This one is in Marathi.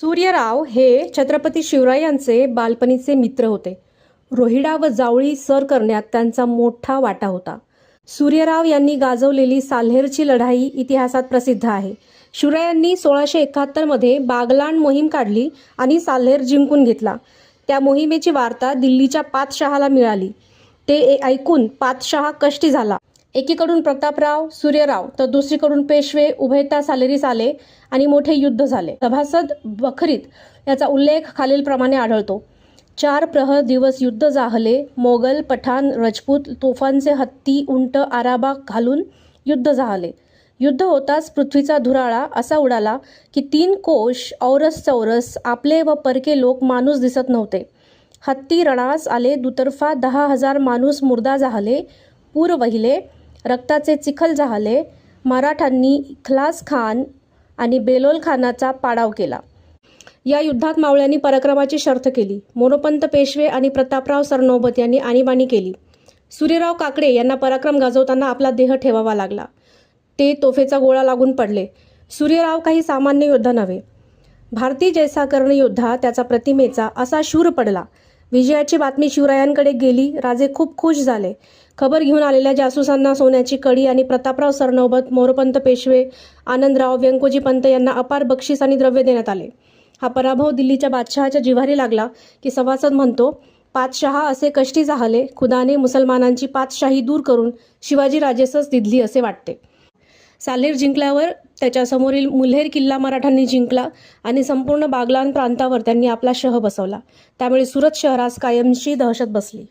सूर्यराव हे छत्रपती शिवरायांचे बालपणीचे मित्र होते. रोहिडा व जावळी सर करण्यात त्यांचा मोठा वाटा होता. सूर्यराव यांनी गाजवलेली साल्हेरची लढाई इतिहासात प्रसिद्ध आहे. शिवरायांनी सोळाशे एकाहत्तरमध्ये बागलाण मोहीम काढली आणि साल्हेर जिंकून घेतला. त्या मोहिमेची वार्ता दिल्लीच्या पातशहाला मिळाली. ते ए- ऐकून पातशहा कष्टी झाला. एकीकडून प्रतापराव सूर्यराव तर दुसरीकडून पेशवे उभयता सालेरीस आले आणि मोठे युद्ध झाले. सभासद बखरीत याचा उल्लेख खालीलप्रमाणे आढळतो. चार प्रहर दिवस युद्ध जाहले मोगल पठाण रजपूत तोफांचे हत्ती उंट आराबा घालून युद्ध जाहले. युद्ध होताच पृथ्वीचा धुराळा असा उडाला की तीन कोश औरस चौरस आपले व परके लोक माणूस दिसत नव्हते. हत्ती रणास आले दुतर्फा दहा हजार माणूस मुर्दा जाहले पूर वहिले रक्ताचे चिखल झाले. मराठांनी इखलास खान आणि बेलोल खानाचा पाडाव केला. या युद्धात मावळ्यांनी पराक्रमाची शर्थ केली. मोरोपंत पेशवे आणि प्रतापराव सरनोबत यांनी आणीबाणी केली. सूर्यराव काकडे यांना पराक्रम गाजवताना आपला देह ठेवावा लागला. ते तोफेचा गोळा लागून पडले. सूर्यराव काही सामान्य योद्धा नव्हे. भारतीय जैसा कर्ण योद्धा त्याचा प्रतिमेचा असा शूर पडला. विजयाची बातमी शिवरायांकडे गेली राजे खूप खुश झाले. खबर घेऊन आलेल्या जासूसांना सोन्याची कडी आणि प्रतापराव सरनोबत मोरपंत पेशवे आनंदराव व्यंकोजी पंत यांना अपार बक्षीस आणि द्रव्य देण्यात आले. हा पराभव दिल्लीच्या बादशहाच्या जिव्हारी लागला की सभासद म्हणतो पातशहा असे कष्टी जाहले खुदाने मुसलमानांची पातशाही दूर करून शिवाजी राजेसच दिधली असे वाटते. सालेर जिंकल्यावर त्याच्यासमोरील मुल्हेर किल्ला मराठांनी जिंकला आणि संपूर्ण बागलान प्रांतावर त्यांनी आपला शह बसवला. त्यामुळे सुरत शहरास कायमची दहशत बसली.